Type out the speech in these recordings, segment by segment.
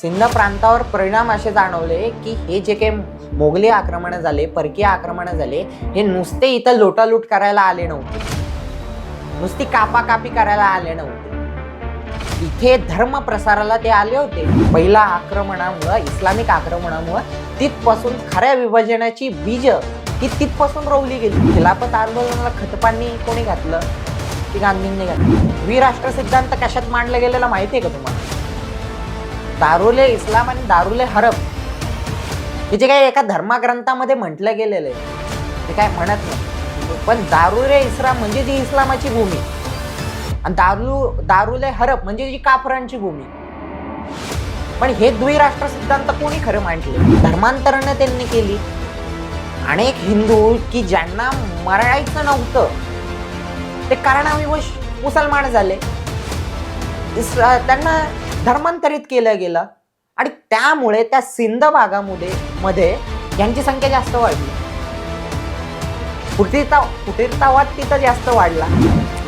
सिंध प्रांतावर परिणाम असे जाणवले की हे जे काही मोगली आक्रमण झाले परकीय आक्रमण झाले हे नुसते इथं लोटालूट करायला आले नव्हते. नुसती कापाकापी करायला आले नव्हते. इथे धर्म प्रसाराला ते आले होते. पहिल्या आक्रमणामुळं इस्लामिक आक्रमणामुळं तिथपासून खऱ्या विभाजनाची बीज ही तिथपासून रोवली गेली. खिलाफत आंदोलनाला खतपांनी कोणी घातलं? की गांधींनी घातलं? द्विराष्ट्र सिद्धांत कशात मांडलं गेलेला माहिती आहे का तुम्हाला? दारुले इस्लाम आणि दारुले हरब हे जे काही एका धर्मग्रंथामध्ये म्हटलं गेलेलं आहे ते काय म्हणत नाही. पण दारुले इस्लाम म्हणजे जी इस्लामाची भूमी. आणि दारू दारुले हरब म्हणजे जी काफरांची भूमी. पण हे द्विराष्ट्र सिद्धांत कोणी खरं मांडले? धर्मांतरणं त्यांनी केली. अनेक हिंदू की ज्यांना मरायचं नव्हतं ते कारणाविवश मुसलमान झाले. त्यांना धर्मांतरित केलं गेलं. आणि त्यामुळे त्या सिंध भागामध्ये मध्ये यांची संख्या जास्त वाढली. फुटीरता फुटीरतावाद तिथं जास्त वाढला.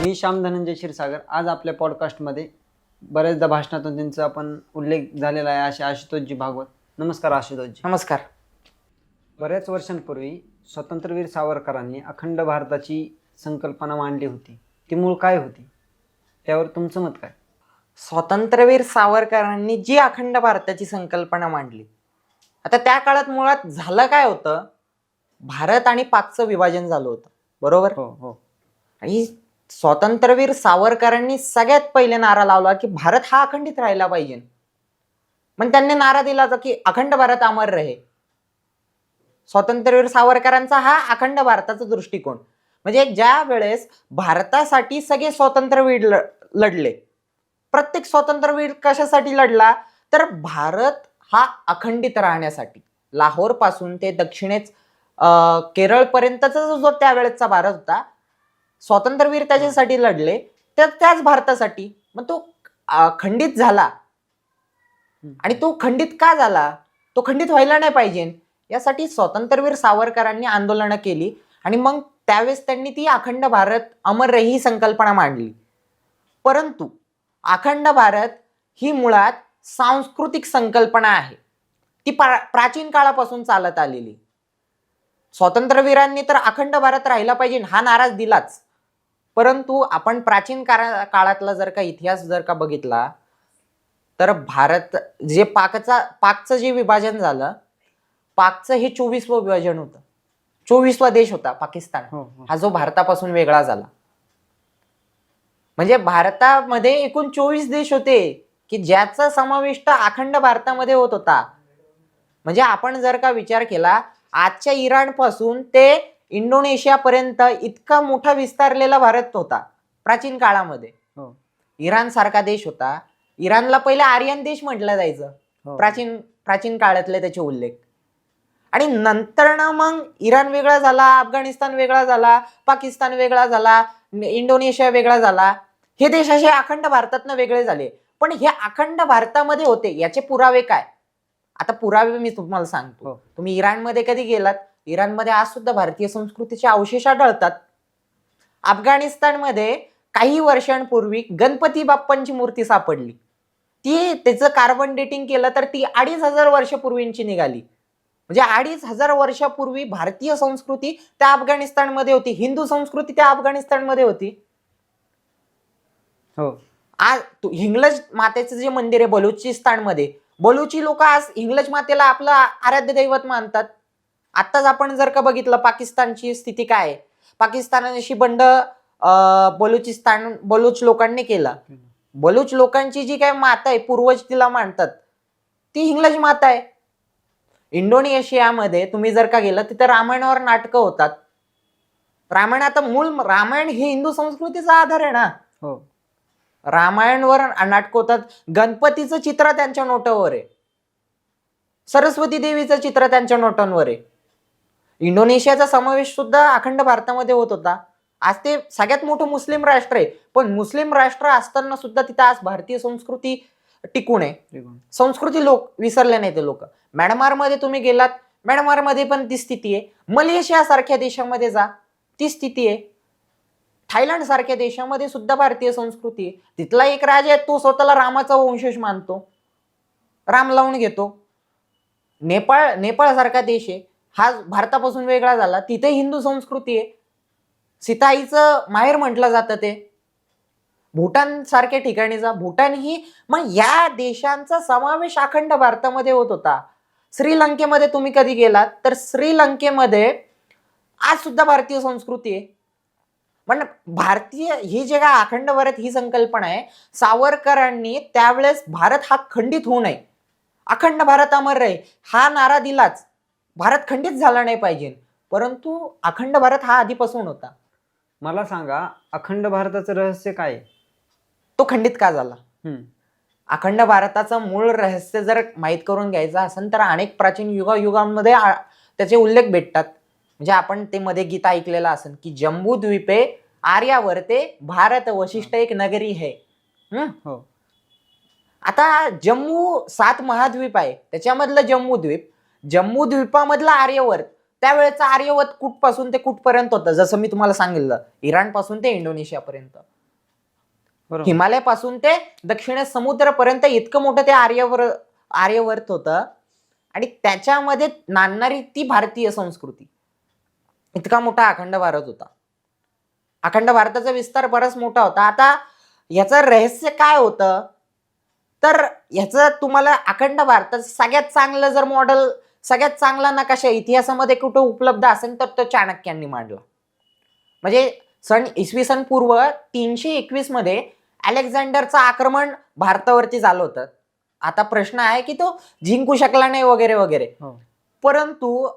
मी श्याम धनंजय क्षीरसागर. आज आपल्या पॉडकास्टमध्ये बऱ्याचदा भाषणातून त्यांचा आपण उल्लेख झालेला आहे असे आशुतोषजी भागवत. नमस्कार आशुतोषजी. नमस्कार. बऱ्याच वर्षांपूर्वी स्वतंत्रवीर सावरकरांनी अखंड भारताची संकल्पना मांडली होती. ती मूळ काय होती? त्यावर तुमचं मत काय? स्वातंत्र्यवीर सावरकरांनी जी अखंड भारताची संकल्पना मांडली. आता त्या काळात मुळात झालं काय होतं? भारत आणि पाकचं विभाजन झालं होतं. बरोबर? हो हो. आणि स्वातंत्र्यवीर सावरकरांनी सगळ्यात पहिले नारा लावला की भारत हा अखंडित राहिला पाहिजे. मग त्यांनी नारा दिला होता की अखंड भारत अमर रहे. स्वातंत्र्यवीर सावरकरांचा हा अखंड भारताचा दृष्टिकोन. म्हणजे ज्या वेळेस भारतासाठी सगळे स्वातंत्र्यवीर लढले प्रत्येक स्वातंत्र्यवीर कशासाठी लढला? तर भारत हा अखंडित राहण्यासाठी. लाहोरपासून ते दक्षिणेच केरळपर्यंतचा जो त्यावेळेसचा भारत होता स्वातंत्र्यवीर त्याच्यासाठी लढले. तर त्याच भारतासाठी. मग तो खंडित झाला. आणि तो खंडित का झाला? तो खंडित व्हायला नाही पाहिजे. यासाठी स्वातंत्र्यवीर सावरकरांनी आंदोलनं केली. आणि मग त्यावेळेस त्यांनी ती अखंड भारत अमर ही संकल्पना मांडली. परंतु अखंड भारत ही मुळात सांस्कृतिक संकल्पना आहे. ती प्रा- प्राचीन काळापासून चालत आलेली. स्वातंत्र्यवीरांनी तर अखंड भारत राहिला पाहिजे हा नारा दिलाच. परंतु आपण प्राचीन काळा काळातला जर का इतिहास जर का बघितला तर भारत जे पाकचा पाकचं जे विभाजन झालं पाकचं हे चोवीसवं विभाजन होतं. चोवीसवा देश होता पाकिस्तान. हो हो. हा जो भारतापासून वेगळा झाला. म्हणजे भारतामध्ये एकूण चोवीस देश होते की ज्याचा समाविष्ट अखंड भारतामध्ये होत होता. म्हणजे आपण जर का विचार केला आजच्या इराणपासून ते इंडोनेशिया पर्यंत इतका मोठा विस्तारलेला भारत होता प्राचीन काळामध्ये. हो. इराण सारखा देश होता. इराणला पहिले आर्यन देश म्हटलं जायचं. हो. प्राचीन प्राचीन काळातले त्याचे उल्लेख. आणि नंतर ना मग इराण वेगळा झाला अफगाणिस्तान वेगळा झाला पाकिस्तान वेगळा झाला इंडोनेशिया वेगळा झाला. हे देश असे अखंड भारतातनं वेगळे झाले. पण हे अखंड भारतामध्ये होते याचे पुरावे काय? आता पुरावे मी तुम्हाला सांगतो. हो. तुम्ही इराणमध्ये कधी गेलात? इराणमध्ये आज सुद्धा भारतीय संस्कृतीचे अवशेष आढळतात. अफगाणिस्तानमध्ये काही वर्षांपूर्वी गणपती बाप्पांची मूर्ती सापडली. ती त्याचं कार्बन डेटिंग केलं तर ती अडीच हजार वर्षापूर्वींची निघाली. म्हणजे अडीच हजार वर्षापूर्वी भारतीय संस्कृती त्या अफगाणिस्तानमध्ये होती. हिंदू संस्कृती त्या अफगाणिस्तानमध्ये होती. हो. आज तू- हिंगलज मातेचं जे मंदिर आहे बलुचिस्तानमध्ये बलुची लोक आज हिंगलज मातेला आपलं आराध्य दैवत मानतात. आत्ताच आपण जर का बघितलं पाकिस्तानची स्थिती काय आहे? पाकिस्तानाशी बंड अं, बलुचिस्तान बलूच लोकांनी केला. बलूच लोकांची जी काय माता आहे पूर्वज तिला मानतात. ती हिंगलज माता आहे. इंडोनेशियामध्ये तुम्ही जर का गेलं तिथे रामायणावर नाटकं होतात. रामायण आता मूळ रामायण हे हिंदू संस्कृतीचा आधार आहे ना. हो. रामायणवर नाटक होतात. गणपतीचं चित्र त्यांच्या नोटावर आहे. सरस्वती देवीचं चित्र त्यांच्या नोटांवर आहे. इंडोनेशियाचा समावेश सुद्धा अखंड भारतामध्ये होत होता. आज ते सगळ्यात मोठं मुस्लिम राष्ट्र आहे. पण मुस्लिम राष्ट्र असताना सुद्धा तिथं आज भारतीय संस्कृती टिकून आहे. संस्कृती लोक विसरले नाही ते लोक. म्यानमारमध्ये तुम्ही गेलात म्यानमारमध्ये पण ती स्थिती आहे. मलेशिया सारख्या देशामध्ये जा ती स्थिती आहे. थायलंड सारख्या देशामध्ये सुद्धा भारतीय संस्कृती आहे. तिथला एक राजा आहे तो स्वतःला रामाचा वंशज मानतो. राम लावून घेतो. नेपाळ नेपाळ सारखा देश आहे. हा भारतापासून वेगळा झाला. तिथे हिंदू संस्कृती आहे. सीताईचं माहेर म्हटलं जातं ते. भूटान सारख्या ठिकाणी जा. भूटान ही मग या देशांचा समावेश अखंड भारतामध्ये होत होता. श्रीलंकेमध्ये तुम्ही कधी गेलात? तर श्रीलंकेमध्ये आज सुद्धा भारतीय संस्कृती आहे. पण भारतीय ही जे काय अखंड भारत ही संकल्पना आहे सावरकरांनी त्यावेळेस भारत हा खंडित होऊ नये. अखंड भारत अमर राहील हा नारा दिलाच. भारत खंडित झाला नाही पाहिजे. परंतु अखंड भारत हा आधीपासून होता. मला सांगा अखंड भारताचं रहस्य काय आहे? तो खंडित का झाला? हम्म, अखंड भारताचं मूळ रहस्य जर माहीत करून घ्यायचं असेल तर अनेक प्राचीन युगायुगांमध्ये त्याचे उल्लेख भेटतात. म्हणजे आपण ते मध्ये गीता ऐकलेलं असेल की जम्बू द्वीपे आर्यावर्ते भारत वशिष्ठ एक नगरी है. हम्म? हो. आता जम्मू सात महाद्वीप आहे. त्याच्यामधलं जम्मू द्वीप जम्मू द्वीपामधला आर्यवर्त त्यावेळेचा आर्यवर्त कुठपासून ते कुठपर्यंत होतं? जसं मी तुम्हाला सांगितलं इराणपासून ते इंडोनेशियापर्यंत. हिमालयापासून ते दक्षिण समुद्रापर्यंत इतकं मोठं ते आर्यवर आर्यवर्त होतं. आणि त्याच्यामध्ये नांदणारी ती भारतीय संस्कृती. इतका मोठा अखंड भारत होता. अखंड भारताचा विस्तार बराच मोठा होता. आता याचं रहस्य काय होतं? तर ह्याचं तुम्हाला अखंड भारताचं सगळ्यात चांगलं जर मॉडेल सगळ्यात चांगला नकाशा इतिहासामध्ये कुठं उपलब्ध असेल तर तो चाणक्यांनी मांडला. म्हणजे सन इसवी सन पूर्व तीनशे एकवीसमध्ये अलेक्झांडरचं आक्रमण भारतावरती झालं होतं. आता प्रश्न आहे की तो जिंकू शकला नाही वगैरे वगैरे. हो. परंतु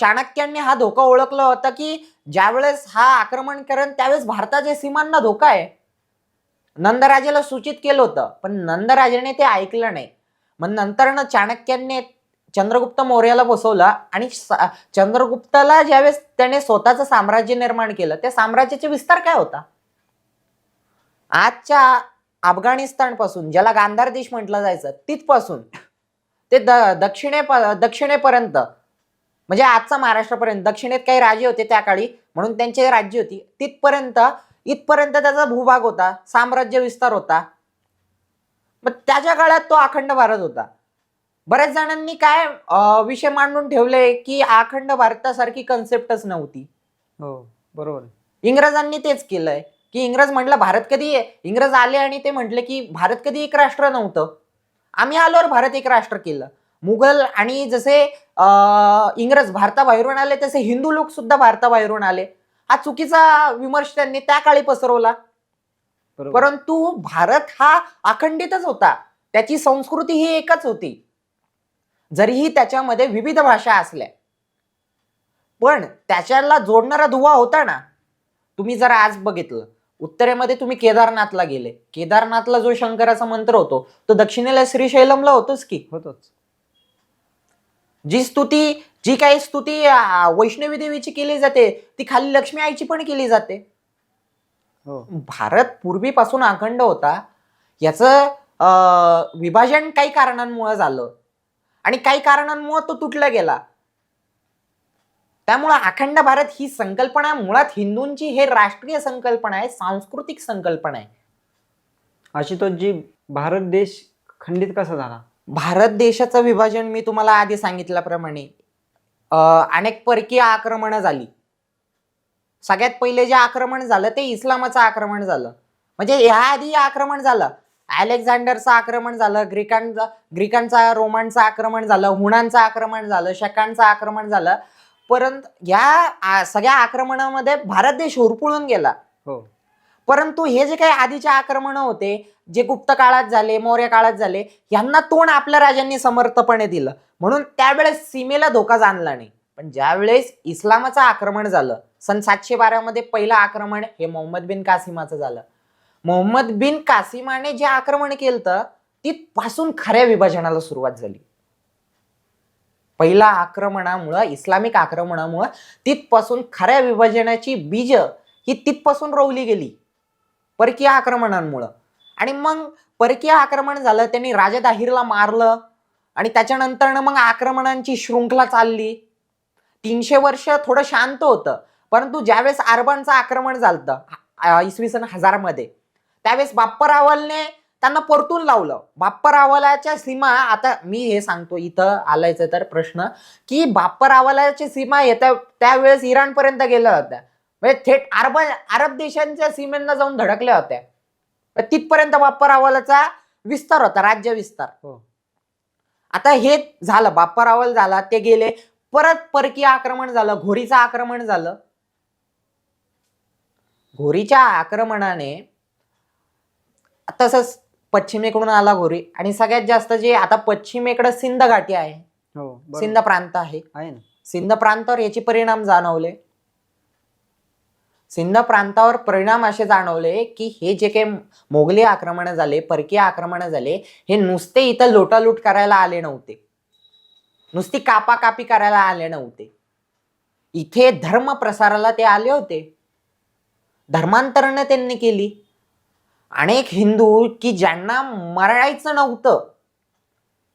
चाणक्यांनी हा धोका ओळखला होता की ज्यावेळेस हा आक्रमण करेन त्यावेळेस भारताच्या सीमांना धोका आहे. नंदराजाला सूचित केलं होतं पण नंदराजाने ते ऐकलं नाही. मग नंतर चाणक्यांनी चंद्रगुप्त मौर्याला बसवला आणि चंद्रगुप्ताला ज्यावेळेस त्याने स्वतःचं साम्राज्य निर्माण केलं त्या साम्राज्याचा विस्तार काय होता? आजच्या अफगाणिस्तानपासून ज्याला गांधार देश म्हटलं जायचं तिथपासून ते द दक्षिणे दक्षिणेपर्यंत म्हणजे आजचा महाराष्ट्रापर्यंत दक्षिणेत काही राज्य होते त्या काळी म्हणून त्यांची राज्य होती तिथपर्यंत इथपर्यंत त्याचा भूभाग होता साम्राज्य विस्तार होता. मग त्याच्या काळात तो अखंड भारत होता. बऱ्याच जणांनी काय विषय मांडून ठेवले की अखंड भारतासारखी कन्सेप्टच नव्हती. हो बरोबर. इंग्रजांनी तेच केलंय. की इंग्रज म्हटलं भारत कधी इंग्रज आले आणि ते म्हटले की भारत कधी एक राष्ट्र नव्हतं. आम्ही आलोवर भारत एक राष्ट्र केलं. मुघल आणि जसे इंग्रज भारताबाहेरून आले तसे हिंदू लोक सुद्धा भारताबाहेरून आले. हा चुकीचा विमर्श त्यांनी त्या काळी पसरवला. परंतु भारत हा अखंडितच होता. त्याची संस्कृती ही एकच होती. जरीही त्याच्यामध्ये विविध भाषा असल्या. पण त्याच्याला जोडणारा दुवा होता ना. तुम्ही जर आज बघितलं. उत्तरेमध्ये तुम्ही केदारनाथला गेले. केदारनाथला जो शंकराचा मंत्र होतो तो दक्षिणेला श्रीशैलमला होतोच की. होतोच. जी स्तुती जी काही स्तुती वैष्णवी देवीची केली जाते ती खाली लक्ष्मी आईची पण केली जाते. हो. भारत पूर्वीपासून अखंड होता. याचं विभाजन काही कारणांमुळे झालं. आणि काही कारणांमुळे तो तुटला गेला. त्यामुळं अखंड भारत ही संकल्पना मुळात हिंदूंची हे राष्ट्रीय संकल्पना आहे सांस्कृतिक संकल्पना आहे. आशुतोषजी भारत देश खंडित कसा झाला? भारत देशाचं विभाजन मी तुम्हाला आधी सांगितल्याप्रमाणे अनेक परकीय आक्रमणं झाली. सगळ्यात पहिले जे आक्रमण झालं ते इस्लामाचं आक्रमण झालं. म्हणजे ह्याआधी आक्रमण झालं. अलेक्झांडरचं आक्रमण झालं ग्रीकांचं ग्रीकांचा रोमांचं आक्रमण झालं हुणांचं आक्रमण झालं शकांचं आक्रमण झालं. परंतु या सगळ्या आक्रमणामध्ये भारत देश हुरपुळून गेला. हो. परंतु हे जे काही आधीचे आक्रमण होते जे गुप्त काळात झाले मौर्य काळात झाले यांना तोंड आपल्या राजांनी समर्थपणे दिलं. म्हणून त्यावेळेस सीमेला धोका जाणला नाही. पण ज्यावेळेस इस्लामाचं आक्रमण झालं सन सातशे बारामध्ये पहिलं आक्रमण हे मोहम्मद बिन कासिमाचं झालं. मोहम्मद बिन कासिमाने जे आक्रमण केलं तिथपासून खऱ्या विभाजनाला सुरुवात झाली. पहिल्या आक्रमणामुळं इस्लामिक आक्रमणामुळं तिथपासून खऱ्या विभाजनाची बीज ही तिथपासून रोवली गेली. परकीय आक्रमणांमुळं. आणि मग परकीय आक्रमण झालं त्यांनी राजा दाहिरला मारलं आणि त्याच्यानंतर मग आक्रमणांची शृंखला चालली. तीनशे वर्ष थोडं शांत होतं परंतु ज्यावेळेस अरबांचं आक्रमण झालं इसवी सन हजारमध्ये त्यावेळेस बाप्परावलने त्यांना परतून लावलं. बाप्परावलाच्या सीमा आता मी हे सांगतो इथं आलायचं तर प्रश्न की बाप्परावलाच्या सीमा येत्या त्यावेळेस इराण पर्यंत गेल्या होत्या. म्हणजे थेट अरब अरब देशांच्या सीमेंना जाऊन धडकल्या होत्या. तर तिथपर्यंत बाप्परावलाचा विस्तार होता राज्य विस्तार. हो. आता हे झालं बाप्पारावल झाला ते गेले. परत परकीय आक्रमण झालं घोरीचं आक्रमण झालं. घोरीच्या आक्रमणाने तसंच पश्चिमेकडून आला घोरी. आणि सगळ्यात जास्त जे आता पश्चिमेकडे सिंध घाटी आहे. हो. सिंध प्रांत आहे. सिंध प्रांतावर याचे परिणाम जाणवले. सिंध प्रांतावर परिणाम असे जाणवले की हे जे काही मोगली आक्रमण झाले परकीय आक्रमण झाले हे नुसते इथं लोटालूट करायला आले नव्हते. नुसती कापाकापी करायला आले नव्हते. इथे धर्म प्रसाराला ते आले होते. धर्मांतरणं त्यांनी केली. अनेक हिंदू की ज्यांना मरायचं नव्हतं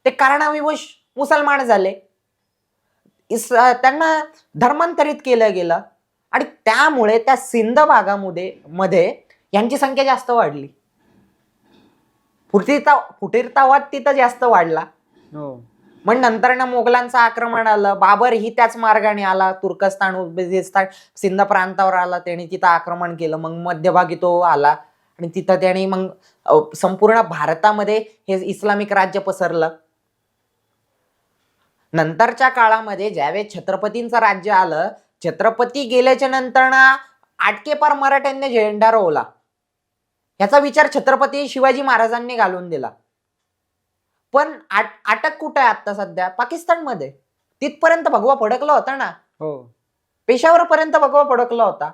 ते कारणाविवश मुसलमान झाले. इस त्यांना धर्मांतरित केलं गेलं आणि त्यामुळे त्या सिंध भागामध्ये मध्ये यांची संख्या जास्त वाढली. फुटीरता फुटीरतावाद तिथं जास्त वाढला. हो. मग नंतर ना मोगलांचं आक्रमण आलं. बाबर ही त्याच मार्गाने आला. तुर्कस्तान उझबेकिस्तान सिंध प्रांतावर आला. त्याने तिथं आक्रमण केलं. मग मध्यभागी तो आला. आणि तिथं त्याने मग संपूर्ण भारतामध्ये हे इस्लामिक राज्य पसरलं. नंतरच्या काळामध्ये ज्यावेळेस छत्रपतींचं राज्य आलं छत्रपती गेल्याच्यानंतर ना आटकेपार मराठ्यांनी झेंडा रोवला. याचा विचार छत्रपती शिवाजी महाराजांनी घालून दिला. पण आट अटक कुठं आहे आता सध्या? पाकिस्तानमध्ये. तिथपर्यंत भगवा फडकला होता ना? हो. पेशावर पर्यंत भगवा फडकला होता.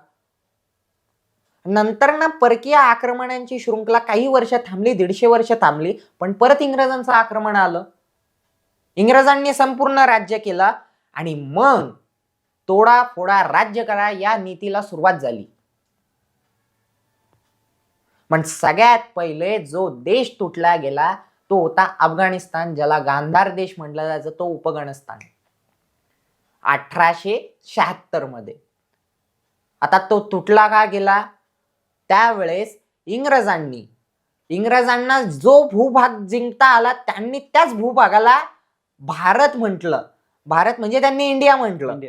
नंतर ना परकीय आक्रमणांची शृंखला काही वर्ष थांबली दीडशे वर्ष थांबली पण परत इंग्रजांचं आक्रमण आलं. इंग्रजांनी संपूर्ण राज्य केलं आणि मग तोडा फोडा राज्य करा या नीतीला सुरुवात झाली. पण सगळ्यात पहिले जो देश तुटला गेला तो होता अफगाणिस्तान ज्याला गांधार देश म्हटला जायचं तो उपगणस्थान. अठराशे शहात्तरमध्ये आता तो तुटला का गेला? त्यावेळेस इंग्रजांनी इंग्रजांना जो भूभाग जिंकता आला त्यांनी त्याच भूभागाला भारत म्हटलं. भारत म्हणजे त्यांनी इंडिया म्हटलं.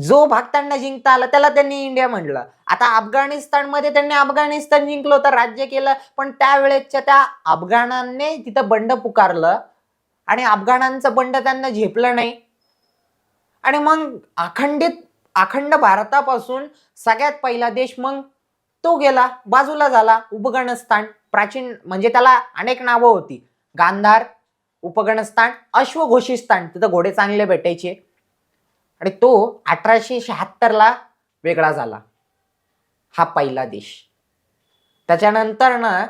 जो भाग त्यांना जिंकता आला त्याला त्यांनी इंडिया म्हटलं. आता अफगाणिस्तानमध्ये त्यांनी अफगाणिस्तान जिंकलं होतं राज्य केलं पण त्यावेळेसच्या त्या अफगाणांनी तिथं बंड पुकारलं आणि अफगाणांचं बंड त्यांना झेपलं नाही. आणि मग अखंडित अखंड भारतापासून सगळ्यात पहिला देश मग तो गेला बाजूला झाला उपगणस्थान. प्राचीन म्हणजे त्याला अनेक नावं होती. गांधार उपगणस्थान अश्वघोषिस्थान. तिथं घोडे चांगले भेटायचे. आणि तो अठराशे शहात्तरला वेगळा झाला. हा पहिला देश. त्याच्यानंतर ना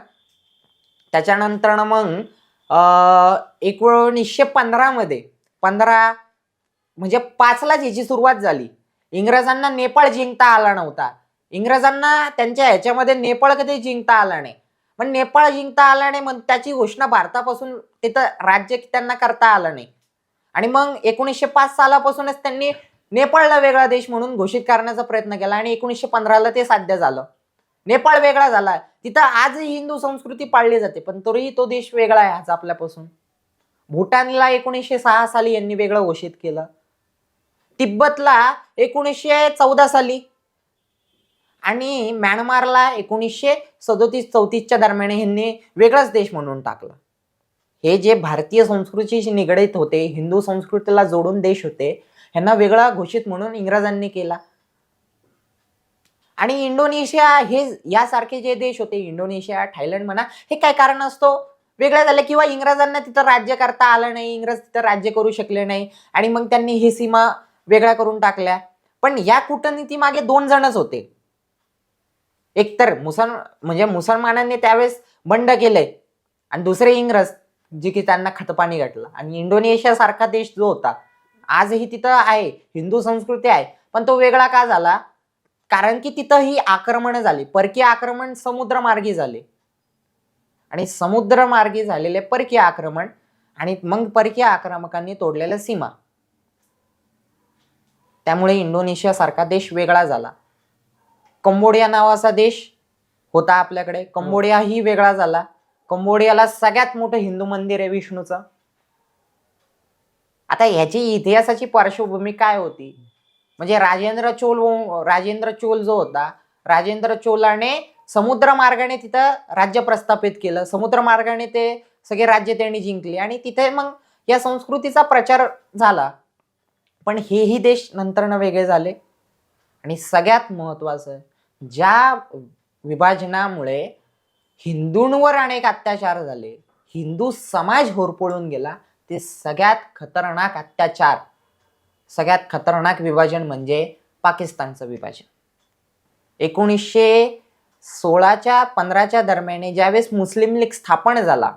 त्याच्यानंतर ना मग एकोणीसशे पंधरामध्ये पंधरा म्हणजे पाचलाच याची सुरुवात झाली. इंग्रजांना नेपाळ जिंकता आला नव्हता. इंग्रजांना त्यांच्या ह्याच्यामध्ये नेपाळ कधी जिंकता आला नाही. पण नेपाळ जिंकता आला नाही मग त्याची घोषणा भारतापासून तिथं राज्य त्यांना करता आलं नाही. आणि मग एकोणीसशे पाच सालापासूनच त्यांनी नेपाळला वेगळा देश म्हणून घोषित करण्याचा प्रयत्न केला आणि एकोणीसशे पंधराला ते साध्य झालं. नेपाळ वेगळा झाला. तिथं आजही हिंदू संस्कृती पाळली जाते पण तरीही तो देश वेगळा आहे आज आपल्यापासून. भूटानला एकोणीसशे सहा साली यांनी वेगळं घोषित केलं. तिब्बतला एकोणीसशे चौदा साली. आणि म्यानमारला एकोणीसशे सदोतीस चौतीसच्या दरम्यान ह्यांनी वेगळाच देश म्हणून टाकला. हे जे भारतीय संस्कृतीशी निगडीत होते हिंदू संस्कृतीला जोडून देश होते ह्यांना वेगळा घोषित म्हणून इंग्रजांनी केला. आणि इंडोनेशिया हे यासारखे जे देश होते इंडोनेशिया थायलंड म्हणा हे काय कारण असतो? वेगळं झालं किंवा इंग्रजांना तिथं राज्य करता आलं नाही इंग्रज तिथं राज्य करू शकले नाही आणि मग त्यांनी ही सीमा वेगळ्या करून टाकल्या. पण या कूटनीती मागे दोन जणच होते. एकतर मुसल म्हणजे मुसलमानांनी त्यावेळेस बंड केलंय आणि दुसरे इंग्रज जे की त्यांना खतपाणी घातलं. आणि इंडोनेशिया सारखा देश जो होता आजही तिथं आहे हिंदू संस्कृती आहे पण तो वेगळा का झाला? कारण की तिथं ही आक्रमणं झाली. परकीय आक्रमण समुद्रमार्गी झाले. आणि समुद्रमार्गी झालेले परकीय आक्रमण आणि मग परकीय आक्रमकांनी तोडलेल्या सीमा. त्यामुळे इंडोनेशिया सारखा देश वेगळा झाला. कंबोडिया नावाचा देश होता आपल्याकडे. कंबोडिया ही वेगळा झाला. कंबोडियाला सगळ्यात मोठं हिंदू मंदिर आहे विष्णूचं. आता ह्याची इतिहासाची पार्श्वभूमी काय होती? म्हणजे राजेंद्र चोल राजेंद्र चोल जो होता राजेंद्र चोलाने समुद्र मार्गाने तिथं राज्य प्रस्थापित केलं. समुद्र मार्गाने ते सगळे राज्य त्यांनी जिंकले. आणि तिथे मग या संस्कृतीचा प्रचार झाला. पण हेही देश नंतरनं वेगळे झाले. आणि सगळ्यात महत्वाचं ज्या विभाजनामुळे हिंदूंवर अनेक अत्याचार झाले हिंदू समाज होरपळून गेला ते सगळ्यात खतरनाक अत्याचार सगळ्यात खतरनाक विभाजन म्हणजे पाकिस्तानचं विभाजन. एकोणीसशे सोळाच्या पंधराच्या दरम्यान ज्यावेळेस मुस्लिम लीग स्थापन झाला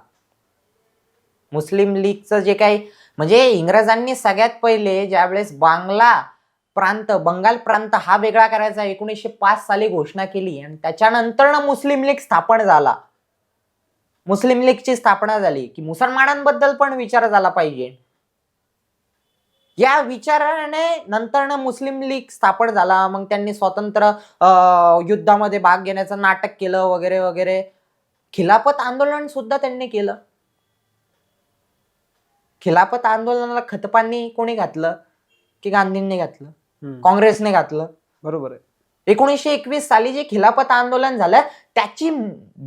मुस्लिम लीगचं जे काही म्हणजे इंग्रजांनी सगळ्यात पहिले ज्यावेळेस बांगला प्रांत बंगाल प्रांत हा वेगळा करायचा एकोणीसशे पाच साली घोषणा केली आणि त्याच्यानंतर मुस्लिम लीग स्थापन झाला. मुस्लिम लीगची स्थापना झाली की मुसलमानांबद्दल पण विचार झाला पाहिजे. या विचाराने नंतर मुस्लिम लीग स्थापन झाला. मग त्यांनी स्वतंत्र अं, युद्धामध्ये भाग घेण्याचं नाटक केलं वगैरे वगैरे. खिलाफत आंदोलन सुद्धा त्यांनी केलं. खिलाफत आंदोलनाला खतपाणी कोणी घातलं? की गांधींनी घातलं. काँग्रेसने घातलं? बरोबर आहे. एकोणीसशे एकवीस साली जे खिलाफत आंदोलन झालं त्याची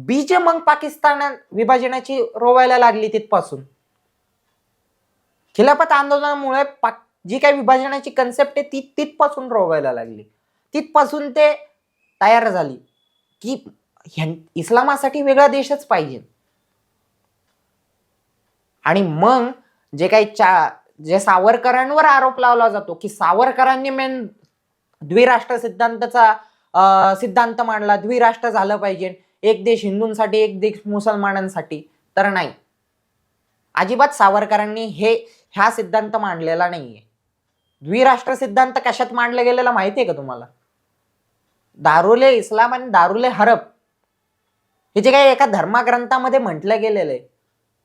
बीज मग पाकिस्तान विभाजनाची रोवायला लागली तिथपासून. खिलाफत आंदोलनामुळे पाक जी काही विभाजनाची कन्सेप्ट आहे ती तिथपासून रोवायला लागली. तिथपासून ते तयार झाली. की इस्लामासाठी वेगळा देशच पाहिजे. आणि मग जे काही चा जे सावरकरांवर आरोप लावला जातो की सावरकरांनी मेन द्विराष्ट्र सिद्धांताचा सिद्धांत मांडला द्विराष्ट्र झालं पाहिजे. एक देश हिंदूंसाठी एक देश मुसलमानांसाठी. तर नाही. अजिबात सावरकरांनी हे ह्या सिद्धांत मांडलेला नाहीये. द्विराष्ट्र सिद्धांत कशात मांडला गेलेला माहिती आहे का तुम्हाला? दारुले इस्लाम आणि दारुले हरब. हे जे काही एका धर्माग्रंथामध्ये म्हटलं गेलेलं आहे.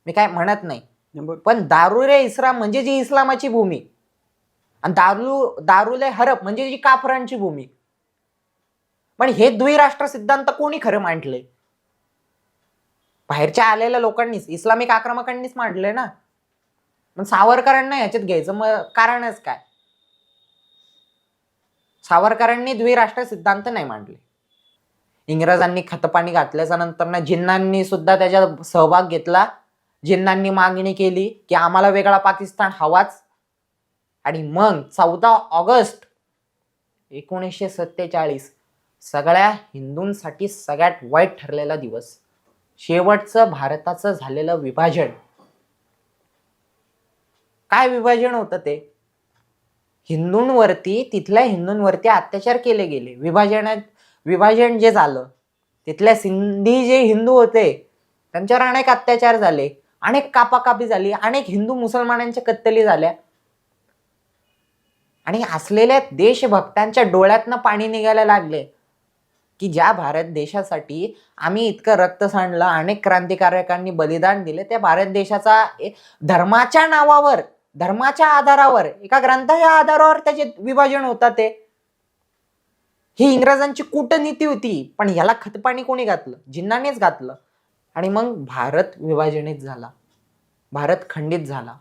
मी काय म्हणत नाही. पण दारुरे इस्राम म्हणजे जी इस्लामाची भूमी. आणि दारू दारुले हरप म्हणजे जी काफरांची भूमी. पण हे द्विराष्ट्र सिद्धांत कोणी खरं मांडले? बाहेरच्या आलेल्या लोकांनीच इस्लामिक आक्रमकांनीच मांडले ना. पण सावरकरांना ह्याच्यात घ्यायचं मग कारणच काय? सावरकरांनी द्विराष्ट्र सिद्धांत नाही मांडले. इंग्रजांनी खतपाणी घातल्याच्या नंतर ना जिन्नांनी सुद्धा त्याच्यात सहभाग घेतला. जिन्नांनी मागणी केली की आम्हाला वेगळा पाकिस्तान हवाच. आणि मग चौदा ऑगस्ट एकोणीसशे सत्तेचाळीस सगळ्या हिंदूंसाठी सगळ्यात वाईट ठरलेला दिवस. शेवटचं भारताचं झालेलं विभाजन. काय विभाजन होतं ते? हिंदूंवरती तिथल्या हिंदूंवरती अत्याचार केले गेले. विभाजनात विभाजन जे झालं तिथल्या सिंधी जे हिंदू होते त्यांच्यावर अनेक अत्याचार झाले. अनेक कापाकापी झाली अनेक हिंदू मुसलमानांच्या कत्तली झाल्या. आणि असलेल्या देशभक्तांच्या डोळ्यातनं पाणी निघायला लागले की ज्या भारत देशासाठी आम्ही इतकं रक्त सांडलं अनेक क्रांतिकारकांनी बलिदान दिले त्या भारत देशाचा धर्माच्या नावावर धर्माच्या आधारावर एका ग्रंथाच्या आधारावर त्याचे विभाजन होता ते. ही इंग्रजांची कूटनीती होती पण ह्याला खतपाणी कोणी घातलं? जिन्नानेच घातलं. आणि मग भारत विभाजनित झाला. भारत खंडित झाला.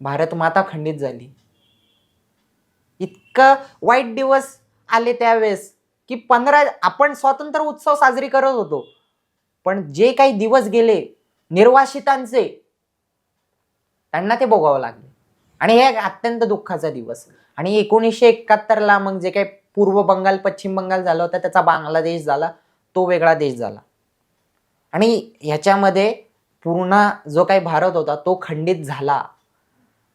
भारत माता खंडित झाली. इतकं वाईट दिवस आले त्यावेळेस की पंधरा आपण स्वातंत्र्य उत्सव साजरी करत होतो. पण जे काही दिवस गेले निर्वासितांचे त्यांना ते भोगावं लागले. आणि हे अत्यंत दुःखाचा दिवस. आणि एकोणीसशे एकाहत्तरला मग जे काही पूर्व बंगाल पश्चिम बंगाल झालं होतं त्याचा बांगलादेश झाला तो वेगळा देश झाला. आणि ह्याच्यामध्ये पूर्ण जो काही भारत होता तो खंडित झाला.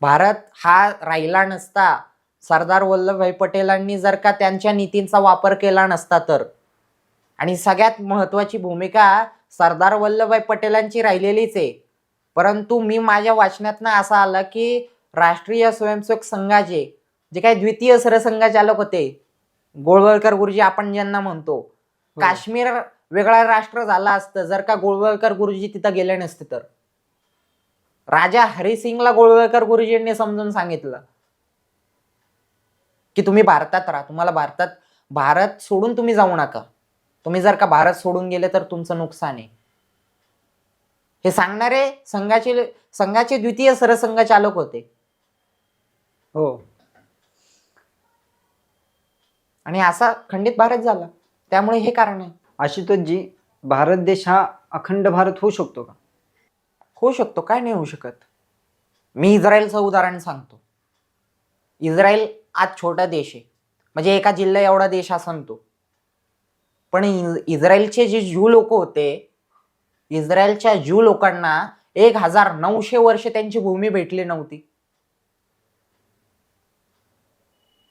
भारत हा राहिला नसता. सरदार वल्लभभाई पटेलांनी जर का त्यांच्या नीतींचा वापर केला नसता तर. आणि सगळ्यात महत्वाची भूमिका सरदार वल्लभभाई पटेलांची राहिलेलीच आहे. परंतु मी माझ्या वाचनातनं असं आलं की राष्ट्रीय स्वयंसेवक संघाचे जे काही द्वितीय सरसंघचालक होते गोळवळकर गुरुजी आपण ज्यांना म्हणतो काश्मीर वेगळा राष्ट्र झाला असतं. जर का गोळवळकर गुरुजी तिथं गेले नसते तर. राजा हरिसिंगला गोळवळकर गुरुजींनी समजून सांगितलं. की तुम्ही भारतात राहा. तुम्हाला भारतात भारत सोडून तुम्ही जाऊ नका. तुम्ही जर का भारत सोडून गेले तर तुमचं नुकसान आहे. हे सांगणारे संघाचे संघाचे द्वितीय सरसंघचालक होते. हो. आणि असा खंडित भारत झाला. त्यामुळे हे कारण आहे. आशुतोषजी भारत देश हा अखंड भारत होऊ शकतो का? होऊ शकतो. काय नाही होऊ शकत? मी इस्रायलचं उदाहरण सांगतो. इस्रायल आज छोटा देश आहे. म्हणजे एका जिल्हा एवढा देश हा सांगतो पण इस्रायलचे जे ज्यू लोक होते इस्रायलच्या ज्यू लोकांना एक हजार नऊशे वर्ष त्यांची भूमी भेटली नव्हती.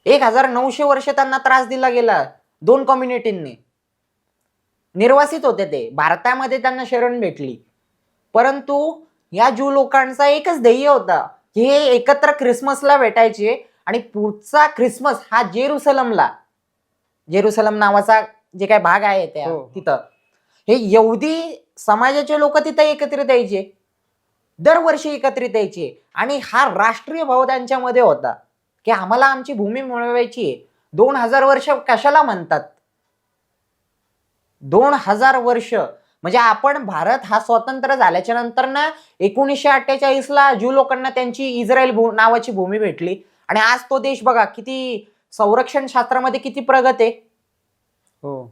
एक हजार नऊशे वर्ष त्यांना त्रास दिला गेला दोन कम्युनिटींनी निर्वासित होते ते. भारतामध्ये त्यांना शरण भेटली. परंतु या ज्यू लोकांचा एकच ध्येय होता की हे एकत्र क्रिसमसला भेटायचे आणि पुढचा क्रिसमस हा जेरुसलमला. जेरुसलम नावाचा जे काय भाग आहे त्या हो. तिथं. हे यहुदी समाजाचे लोक तिथं एकत्रित यायचे. दरवर्षी एकत्रित यायचे. आणि हा राष्ट्रीय भाव त्यांच्यामध्ये होता की आम्हाला आमची भूमी मिळवायची आहे. दोन हजार वर्ष कशाला म्हणतात? दोन हजार वर्ष. म्हणजे आपण भारत हा स्वतंत्र झाल्याच्यानंतर ना एकोणीसशे अठ्ठेचाळीस ला ज्यू लोकांना त्यांची इस्रायल भू नावाची भूमी भेटली. आणि आज तो देश बघा किती संरक्षण शास्त्रामध्ये किती प्रगत आहे. हो.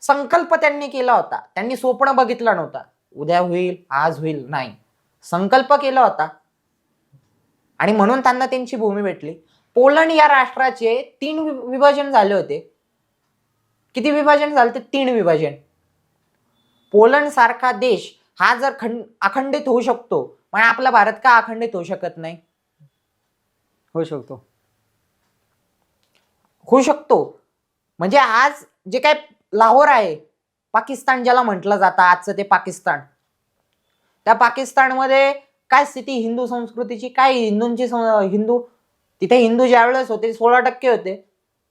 संकल्प त्यांनी केला होता. त्यांनी स्वप्न बघितला नव्हता. उद्या होईल आज होईल नाही. संकल्प केला होता. आणि म्हणून त्यांना त्यांची भूमी भेटली. पोलंड या राष्ट्राचे तीन विभाजन झाले होते. किती विभाजन झाले ते तीन विभाजन. पोलंड सारखा देश हा जर खंड अखंडित होऊ शकतो मग आपला भारत का अखंडित होऊ शकत नाही? होऊ शकतो. होऊ शकतो. म्हणजे आज जे काय लाहोर आहे पाकिस्तान ज्याला म्हटलं जातं आजचं ते पाकिस्तान. त्या पाकिस्तानमध्ये काय स्थिती? हिंदू संस्कृतीची काय? हिंदूंची हिंदू? तिथे हिंदू ज्यावेळेस होते सोळा टक्के होते.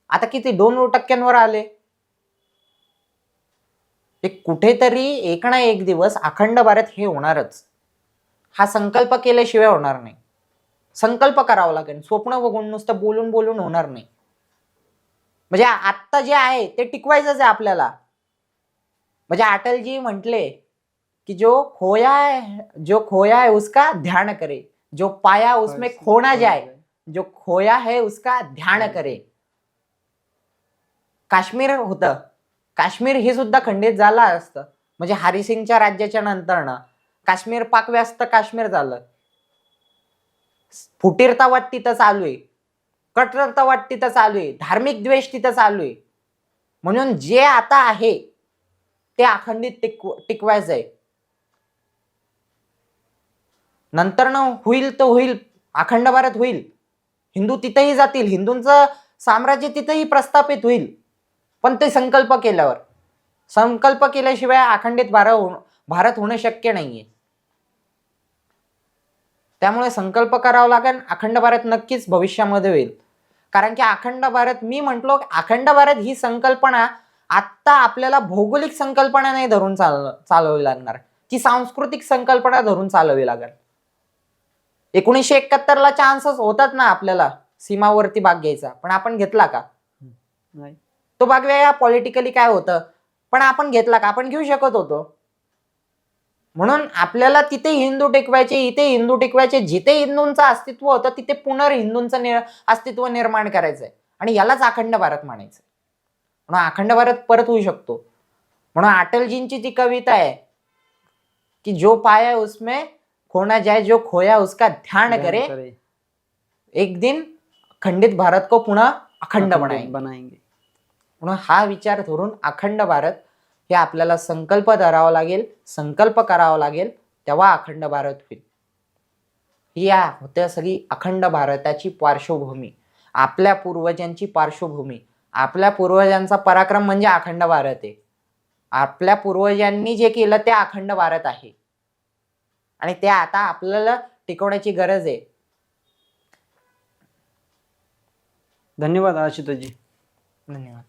आता किती? दोन टक्क्यांवर आले. हे कुठेतरी एक ना एक दिवस अखंड भारत हे होणारच. हा संकल्प केल्याशिवाय होणार नाही. संकल्प करावा लागेल. स्वप्न बघून नुसतं बोलून बोलून होणार नाही. म्हणजे आत्ता जे आहे ते टिकवायचंच आहे आपल्याला. म्हणजे अटलजी म्हटले की जो खोया है जो खोया है उसका ध्यान करे. जो पाया उसमें खोना जाए जो खोया है उसका ध्यान करे. काश्मीर होतं. काश्मीर हे सुद्धा खंडित झालं असतं. म्हणजे हरिसिंगच्या राज्याच्या नंतर ना काश्मीर पाक व्यस्त काश्मीर झालं. फुटीरतावाद तिथं चालू आहे. कट्टरतावाद तिथं चालू आहे. धार्मिक द्वेष तिथं चालू आहे. म्हणून जे आता आहे ते अखंडित टिकव टिकवायचं आहे. नंतर न होईल तर होईल अखंड भारत होईल. हिंदू तिथेही जातील. हिंदूंचं साम्राज्य तिथेही प्रस्थापित होईल. पण ते संकल्प केल्यावर. संकल्प केल्याशिवाय अखंडित भारत होणं भारत होणं शक्य नाहीये. त्यामुळे संकल्प करावा लागेल अखंड भारत नक्कीच भविष्यामध्ये होईल. कारण की अखंड भारत मी म्हंटलो अखंड भारत ही संकल्पना आत्ता आपल्याला भौगोलिक संकल्पना नाही धरून चाल चालवावी लागणार. ती सांस्कृतिक संकल्पना धरून चालवावी लागेल. एकोणीसशे एकाहत्तरला चान्सेस होतात ना आपल्याला सीमावरती भाग घ्यायचा. पण आपण घेतला का? नाही. तो भाग वेगळा पॉलिटिकली काय होतं? पण आपण घेतला का? आपण घेऊ शकत होतो. म्हणून आपल्याला तिथे हिंदू टिकवायचे इथे हिंदू टिकवायचे जिथे हिंदूंचं अस्तित्व होतं तिथे पुनर्हिंदूंचं नि अस्तित्व निर्माण करायचंय. आणि यालाच अखंड भारत म्हणायचं म्हणून अखंड भारत परत होऊ शकतो. म्हणून अटलजींची ती कविता आहे की जो पाया उसमें खोना जाए जो खोया उसका ध्यान करे एक दिन खंडित भारत को पुन्हा अखंड बनाएंगे। म्हणून हा विचार धरून अखंड भारत हे आपल्याला संकल्प धरावा लागेल संकल्प करावा लागेल तेव्हा अखंड भारत होईल. ही या होत्या सगळी अखंड भारताची पार्श्वभूमी. आपल्या पूर्वजांची पार्श्वभूमी. आपल्या पूर्वजांचा पराक्रम म्हणजे अखंड भारत आहे. आपल्या पूर्वजांनी जे केलं ते अखंड भारत आहे. आणि ते आता आपल्याला टिकवण्याची गरज आहे. धन्यवाद आशिताजी. धन्यवाद.